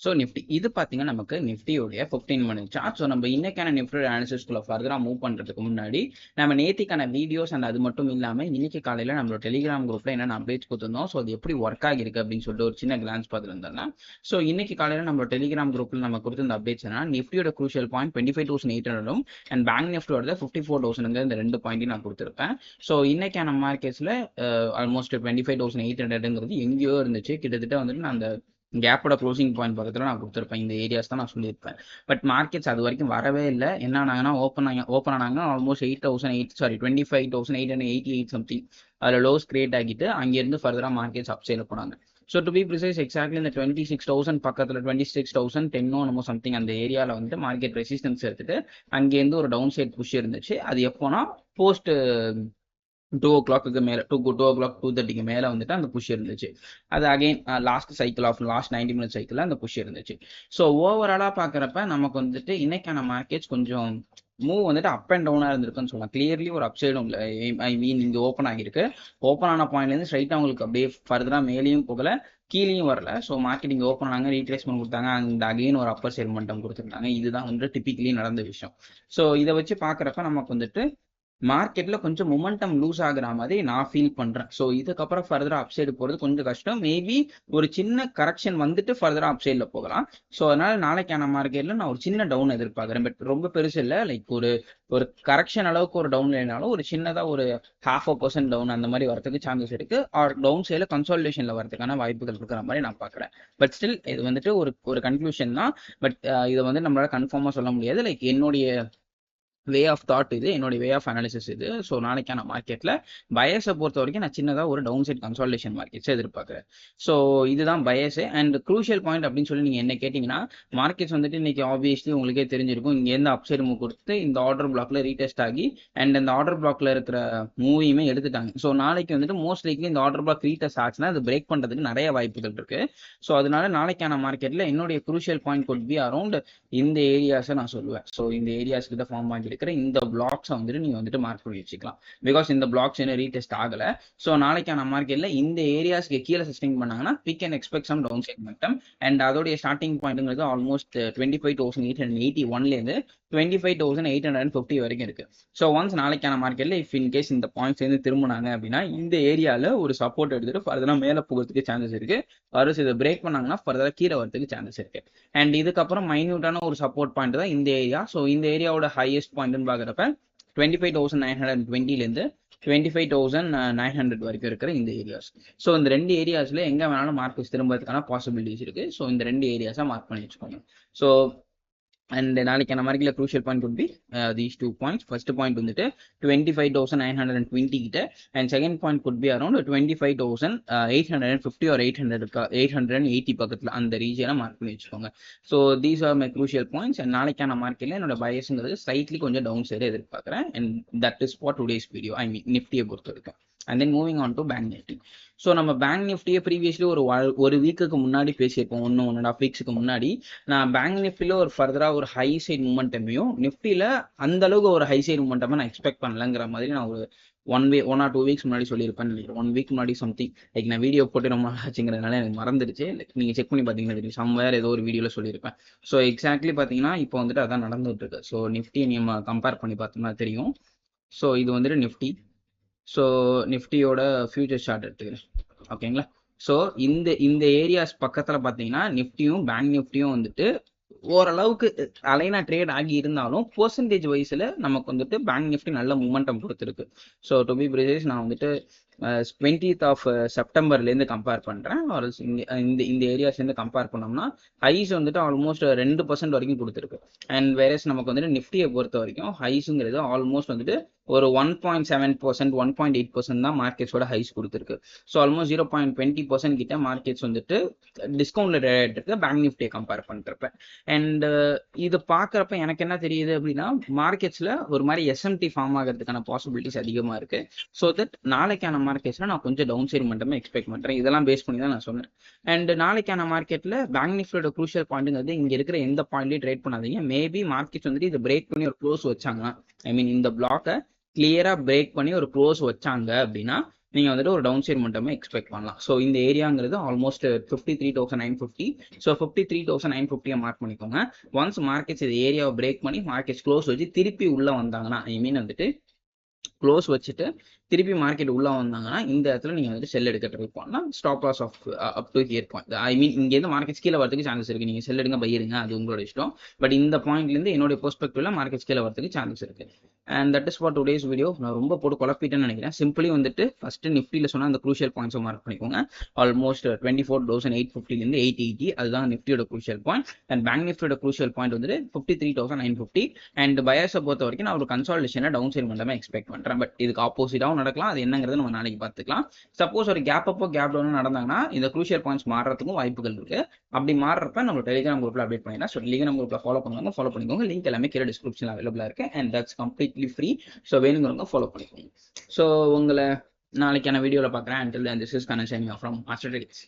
So Nifty இது பார்த்தீங்கன்னா நமக்கு நிஃப்டியோடைய ஃபிஃப்டீன் மினிட் சார்ட் ஸோ நம்ம இன்னைக்கான நிஃப்டியோட அனாலிசிஸ்குள்ள ஃபர்தராக மூவ் பண்ணுறதுக்கு முன்னாடி நம்ம நேத்திக்கான வீடியோஸ் அண்ட் அது மட்டும் இல்லாமல் இன்னைக்கு காலையில் நம்மளோட டெலிகிராம் குரூப்பில் என்னென்ன அப்டேட்ஸ் கொடுத்துருந்தோம் ஸோ அது எப்படி ஒர்க் ஆகிருக்கு அப்படின்னு சொல்லிட்டு ஒரு சின்ன கிளான்ஸ் பார்த்துருந்தோம்னா ஸோ இன்னைக்கு காலையில் நம்மளோட டெலிகிராம் குரூப்பில் நம்ம கொடுத்துருந்த அப்டேட்ஸ் என்ன நிஃப்டியோட crucial point twenty five thousand eight ஹண்ட்ரடும் and bank நிஃப்டியோட ஃபிஃப்டி ஃபோர் தௌசண்ட் இந்த ரெண்டு பாயிண்ட்டையும் நான் கொடுத்துருப்பேன். ஸோ இன்னைக்கான மார்க்கெட்ஸில் almost twenty five thousand eight ஹண்ட்ரட்ங்கிறது எங்கேயோ இருந்துச்சு. கிட்டத்தட்ட வந்துட்டு நான் அந்த கேப்போட க்ளோசிங் பாயிண்ட் பக்கத்தில் நான் கொடுத்துருப்பேன். இந்த ஏரியாஸ் தான் நான் சொல்லியிருப்பேன். பட் மார்க்கெட்ஸ் அது வரைக்கும் வரவே இல்லை. என்ன ஆனாங்கன்னா ஓப்பன் ஆகி open ஆனாங்கன்னா almost eight thousand eight sorry twenty five thousand eight hundred eighty eight something அதில் லோஸ் கிரியேட் ஆகிட்டு அங்கேருந்து ஃபர்தராக மார்க்கெட்ஸ் அப் சைடில் போனாங்க. So to be precise exactly இந்த டுவெண்ட்டி சிக்ஸ் தௌசண்ட் பக்கத்தில் டுவெண்ட்டி சிக்ஸ் தௌசண்ட் டென்னோ நம்ம சம்திங் அந்த ஏரியாவில் வந்து மார்க்கெட் ரெசிஸ்டன்ஸ் எடுத்துட்டு அங்கேருந்து ஒரு டவுன் சைட் புஷ் இருந்துச்சு. அது எப்போனா போஸ்ட் டூ ஓ கிளாக்கு மேலே two two o'clock two தேர்ட்டிக்கு மேலே வந்துட்டு அந்த புஷ் இருந்துச்சு. அது again last cycle of last ninety minute சைக்கிளில் அந்த புஷ் இருந்துச்சு. ஸோ ஓவராலாக பார்க்குறப்ப நமக்கு வந்துட்டு இன்னைக்கான மார்க்கெட்ஸ் கொஞ்சம் மூவ் வந்துட்டு அப் அண்ட் டவுனாக இருந்திருக்குன்னு சொல்லலாம். கிளியர்லி ஒரு அப் சைடும் இல்லை. ஐ மீன் இங்கே ஓப்பன் ஆகிருக்கு ஓப்பன் ஆன பாயிண்ட்லேருந்து ஸ்ட்ரைட்டாக உங்களுக்கு அப்படியே ஃபர்தராக மேலேயும் போகல கீழேயும் வரல. ஸோ மார்க்கெட்டிங் ஓப்பன் ஆனாங்க ரீட்ரேஸ்மெண்ட் கொடுத்தாங்க அந்த அகைன் ஒரு அப்பர் சேல் மட்டும் கொடுத்துருந்தாங்க. இதுதான் வந்துட்டு டிப்பிக்கலி நடந்த விஷயம். ஸோ இதை வச்சு பார்க்குறப்ப நமக்கு வந்துட்டு மார்க்கெட்டில் கொஞ்சம் மொமெண்டம் லூஸ் ஆகுற மாதிரி நான் ஃபீல் பண்ணுறேன் ஸோ இதுக்கப்புறம் ஃபர்தராக அப்சைடு போகிறது கொஞ்சம் கஷ்டம். மேபி ஒரு சின்ன கரெக்ஷன் வந்துட்டு ஃபர்தராக அப்சைடில் போகலாம். ஸோ அதனால் நாளைக்கான மார்க்கெட்டில் நான் ஒரு சின்ன டவுன் எதிர்பார்க்குறேன். பட் ரொம்ப பெருசு இல்லை. லைக் ஒரு ஒரு கரெக்ஷன் அளவுக்கு ஒரு டவுன் இல்லைனாலும் ஒரு சின்னதாக ஒரு ஹாஃப் அ பர்சன்ட் டவுன் அந்த மாதிரி வரதுக்கு சான்சஸ் இருக்குது ஆர் டவுன் சைடில் கன்சால்டேஷனில் வரதுக்கான வாய்ப்புகள் இருக்கிற மாதிரி நான் பார்க்குறேன். பட் ஸ்டில் இது வந்துட்டு ஒரு ஒரு கன்க்ளூஷன் தான். பட் இதை வந்து நம்மளால் கன்ஃபார்மாக சொல்ல முடியாது. லைக் என்னுடைய வே ஆஃப் தாட் இது என்னுடைய வே ஆஃப் அனாலிசிஸ் இது. ஸோ நாளைக்கான மார்க்கெட்டில் பயஸை பொறுத்த வரைக்கும் நான் சின்னதாக ஒரு டவுன் சைட் கன்சால்டேஷன் மார்க்கெட்ஸ் எதிர்பார்க்குறேன். ஸோ இதுதான் பயஸு அண்ட் க்ரூஷியல் பாயிண்ட் அப்படின்னு சொல்லி நீங்கள் என்ன கேட்டிங்கன்னா மார்க்கெட்ஸ் வந்துட்டு இன்னைக்கு ஆப்வியஸ்லி உங்களுக்கே தெரிஞ்சிருக்கும். இங்கேருந்து அப்சைடு மூவ் கொடுத்து இந்த ஆர்டர் பிளாக்ல ரீடெஸ்ட் ஆகி அண்ட் அந்த ஆர்டர் பிளாக்ல இருக்கிற மூவியுமே எடுத்துட்டாங்க. ஸோ நாளைக்கு வந்துட்டு மோஸ்ட் லைக்லி இந்த ஆர்டர் பிளாக் ரீடெஸ்ட் ஆச்சுன்னா அது பிரேக் பண்ணுறதுக்கு நிறைய வாய்ப்புகள் இருக்கு. ஸோ அதனால நாளைக்கான மார்க்கெட்டில் என்னுடைய crucial point could be around இந்த ஏரியாஸை நான் சொல்லுவேன். ஸோ இந்த ஏரியாஸ் கிட்ட ஃபார்ம் ஆகி இருக்கிற இந்த பிளாக்ஸை வந்துட்டு நீங்கள் வந்துட்டு மார்க் பண்ணி வச்சுக்கலாம். பிகாஸ் இந்த பிளாக்ஸ் என்ன ரீடெஸ்ட் ஆகலை. ஸோ நாளைக்கான மார்க்கெட்டில் இந்த ஏரியாஸ்க்கு கீழே சஸ்டெயின் பண்ணாங்கன்னா we can expect some down side மட்டும் அண்ட் அதோடைய starting பாயிண்ட்ங்கிறது almost twenty five thousand eight hundred eighty ஒன்லேருந்து twenty five thousand eight hundred fifty வரைக்கும் இருக்கு. ஸோ ஒன்ஸ் நாளைக்கான மார்க்கெட்டில் இஃப் இன் கேஸ் இந்த பாயிண்ட்ஸ் வந்து திரும்பினாங்க அப்படின்னா இந்த ஏரியாவில் ஒரு சப்போர்ட் எடுத்துட்டு ஃபர்தராக மேலே போகிறதுக்கு சான்சஸ் இருக்கு. அரசு இதை பிரேக் பண்ணாங்கன்னா ஃபர்தராக கீழே வரதுக்கு சான்சஸ் இருக்கு. அண்ட் இதுக்கப்புறம் மைன்யூட்டான ஒரு சப்போர்ட் பாயிண்ட் தான் இந்த ஏரியா ஸோ இந்த ஏரியாவோட ஹையஸ்ட் பாயிண்ட்னு பார்க்குறப்ப twenty five thousand nine hundred டுவெண்ட்டிலேருந்து twenty five thousand nine hundred வரைக்கும் இருக்கிற இந்த ஏரியாஸ் ஸோ இந்த ரெண்டு ஏரியாஸில் எங்கே வேணாலும் மார்க்கெட்ஸ் திரும்புறதுக்கான பாசிபிலிட்டிஸ் இருக்குது ஸோ இந்த ரெண்டு ஏரியாஸாக மார்க் பண்ணி வச்சுக்கோங்க. ஸோ அண்ட் நாளைக்கான மார்க்கெட்ல crucial point would be these two points first point வந்துட்டு twenty five thousand nine hundred and twenty கிட்ட. And second point could be around twenty five thousand eight hundred and fifty ஒரு eight hundred eight hundred and eighty பக்கத்தில் அந்த ரீஜனை mark பண்ணி வச்சுக்கோங்க. So these are my crucial points and நாளைக்கான மார்க்கெட்ல என்னோட பயஸ்ங்கிறது ஸ்லைட்லி கொஞ்சம் டவுன் சைடு எதிர்பார்க்குறேன். And that is for today's video I mean நிஃப்டியை பொறுத்த வரைக்கும். And then moving on to bank Nifty so நம்ம பேங்க் நிஃப்டியை ப்ரீவியஸ்லி ஒரு ஒரு வீக்குக்கு முன்னாடி பேசியிருப்போம். ஒன்று ஒன் அண்ட் ஆஃப் வீக்ஸுக்கு முன்னாடி. நான் பேங்க் நிஃப்டியில் ஒரு ஃபர்தராக ஒரு ஹை சைட் மூமெண்ட்டமையும் நிஃப்டியில் அந்த அளவுக்கு ஒரு ஹை சைட் மூமெண்ட்டமாக நான் எக்ஸ்பெக்ட் பண்ணலங்கிற மாதிரி நான் ஒரு one week one or two weeks முன்னாடி சொல்லியிருப்பேன். நினைக்கிறேன் ஒன் வீக் முன்னாடி சம்திங் லைக் நான் வீடியோ போட்டு ரொம்ப ஆச்சுங்கிறதுனால எனக்கு மறந்துடுச்சு. லைக் நீங்கள் செக் பண்ணி பார்த்தீங்கன்னா தெரியும். சம்வேர் ஏதோ ஒரு வீடியோவில் சொல்லியிருப்பேன். ஸோ எக்ஸாக்ட்லி பார்த்தீங்கன்னா இப்போ வந்துட்டு அதான் நடந்துட்டு இருக்கு. ஸோ நிஃப்டியை நம்ம கம்பேர் பண்ணி பார்த்தோம்னா தெரியும். ஸோ இது வந்துட்டு நிஃப்டி ஸோ நிஃப்டியோட ஃபியூச்சர் ஷார்ட் எடுத்துக்கிறேன். ஓகேங்களா ஸோ இந்த இந்த ஏரியாஸ் பக்கத்தில் பார்த்தீங்கன்னா நிஃப்டியும் பேங்க் நிஃப்டியும் வந்துட்டு ஓரளவுக்கு அலைனா ட்ரேட் ஆகி இருந்தாலும் பர்சன்டேஜ் வைஸில் நமக்கு வந்துட்டு பேங்க் நிஃப்டி நல்ல மூமெண்டம் கொடுத்துருக்கு. ஸோ டு பி பிரிசைஸ் நான் வந்துட்டு டுவெண்ட்டீத் ஆஃப் செப்டம்பர்லேருந்து கம்பேர் பண்ணுறேன் ஒரு இந்த இந்த ஏரியாஸ்லேருந்து கம்பேர் பண்ணோம்னா ஹைஸ் வந்துட்டு ஆல்மோஸ்ட் ரெண்டு பர்சன்ட் வரைக்கும் கொடுத்துருக்கு. அண்ட் வேறஸ் நமக்கு வந்துட்டு நிஃப்டியை பொறுத்த வரைக்கும் ஹைஸுங்கிறது ஆல்மோஸ்ட் வந்துட்டு ஒரு one point seven percent one point eight percent தான் மார்க்கெட்ஸோட ஹைஸ் கொடுத்துருக்கு. So almost zero point twenty percent கிட்ட மார்க்கெட்ஸ் வந்துட்டு டிஸ்கவுண்ட்ல ரேட் இருக்கு பேங்க் நிஃப்டியை கம்பேர் பண்ணுறப்ப அண்ட் இது பார்க்குறப்ப எனக்கு என்ன தெரியுது அப்படின்னா மார்க்கெட்ஸில் ஒரு மாதிரி எஸ்எம்டி ஃபார்ம் ஆகிறதுக்கான பாசிபிலிட்டிஸ் அதிகமாக இருக்கு. ஸோ தட் நாளைக்கான மார்க்கெட்ஸில் நான் கொஞ்சம் டவுன் சைடு மட்டுமே எக்ஸ்பெக்ட் பண்ணுறேன் இதெல்லாம் பேஸ் பண்ணி தான் நான் சொன்னேன். அண்ட் நாளைக்கான மார்க்கெட்டில் பேங்க் நிஃப்டியோட க்ரூஷியல் பாயிண்ட்ங்கிறது இங்கே இருக்கிற எந்த பாயிண்ட்லையும் ட்ரேட் பண்ணாதீங்க. மேபி மார்க்கெட்ஸ் வந்துட்டு இதை பிரேக் பண்ணி ஒரு க்ளோஸ் வச்சாங்கன்னா ஐ மீன் இந்த பிளாக்கை கிளியராக பிரேக் பண்ணி ஒரு க்ளோஸ் வச்சாங்க அப்படின்னா நீங்கள் வந்துட்டு ஒரு டவுன் சைட் மட்டுமே எக்ஸ்பெக்ட் பண்ணலாம். ஸோ இந்த ஏரியாங்கிறது almost fifty three thousand nine fifty so fifty three thousand nine ஃபிஃப்டியை mark பண்ணிக்கோங்க. ஒன்ஸ் மார்க்கெட்ஸ் இது ஏரியாவை பிரேக் பண்ணி மார்க்கெட்ஸ் க்ளோஸ் வச்சு திருப்பி உள்ளே வந்தாங்கன்னா ஐ மீன் வந்துட்டு க்ளோஸ் வச்சுட்டு திருப்பி மார்க்கெட் உள்ள வந்தாங்கன்னா இந்த இடத்துல நீங்க வந்து செல் எடுக்க ட்ரை பண்ணலாம். Stop loss of up to here point I mean இங்க இருந்து மார்க்கெட் கீழே வரதுக்கு சான்சஸ் இருக்கு. நீங்க செல் எடுங்க பையிருங்க அது உங்களோட இஷ்டம். பட் இந்த பாயிண்ட்ல இருந்து என்னோட பெர்ஸ்பெக்டிவ்ல மார்க்கெட் கீழே வரதுக்கு சான்சஸ் இருக்கு. And that is for today's video நான் ரொம்ப போட்டு குழப்பிட்டேன்னு நினைக்கிறேன். சிம்பிளி வந்துட்டு ஃபர்ஸ்ட் நிஃப்டியில் சொன்ன அந்த குரூஷியல் பாயிண்ட்ஸை மார்க் பண்ணிக்கோங்க. Almost twenty four thousand eight ஃபிஃப்டிலேருந்து eight eighty அதுதான் நிஃப்டியோட குரூஷியல் பாயிண்ட் அண்ட் பேங்க் நிஃப்டியோட க்ரூஷியல் பாயிண்ட் வந்துட்டு fifty three thousand nine fifty and பயாஸை பொறுத்த வரைக்கும் நான் ஒரு கன்சால்டேஷனை டவுன் சைட் மட்டுமே எக்ஸ்பெக்ட் பண்ணுறேன் பட் இதுக்கு ஆப்போசிட்டாக ஆப்போசிட்டாகவும் நடக்கலாம். அது என்னங்கிறது நம்ம நாளைக்கு பார்த்துக்கலாம். சப்போஸ் ஒரு கேப் அப்போ கேப் டவுனும் நடந்தாங்கன்னா இந்த குரூஷியல் பாயிண்ட்ஸ் மாறுறதுக்கும் வாய்ப்புகள் இருக்கு. அப்படி மாறுறப்ப நம்ம டெலிகிராம் குரூப்ல அப்டேட் பண்ணிடலாம். ஸோ டெலிகிராம் குரூப்ல ஃபாலோ பண்ணுவாங்க. ஃபாலோ பண்ணிக்கோங்க. லிங்க் எல்லாமே கீழே டிஸ்கிரிப்ஷன் அவைலபிளா இருக்கு. And that's completely free so வேணுங்கிறவங்க ஃபாலோ பண்ணிக்கோங்க. ஸோ உங்களை நாளைக்கான வீடியோவில் பார்க்குறேன். And this is connection from master Telix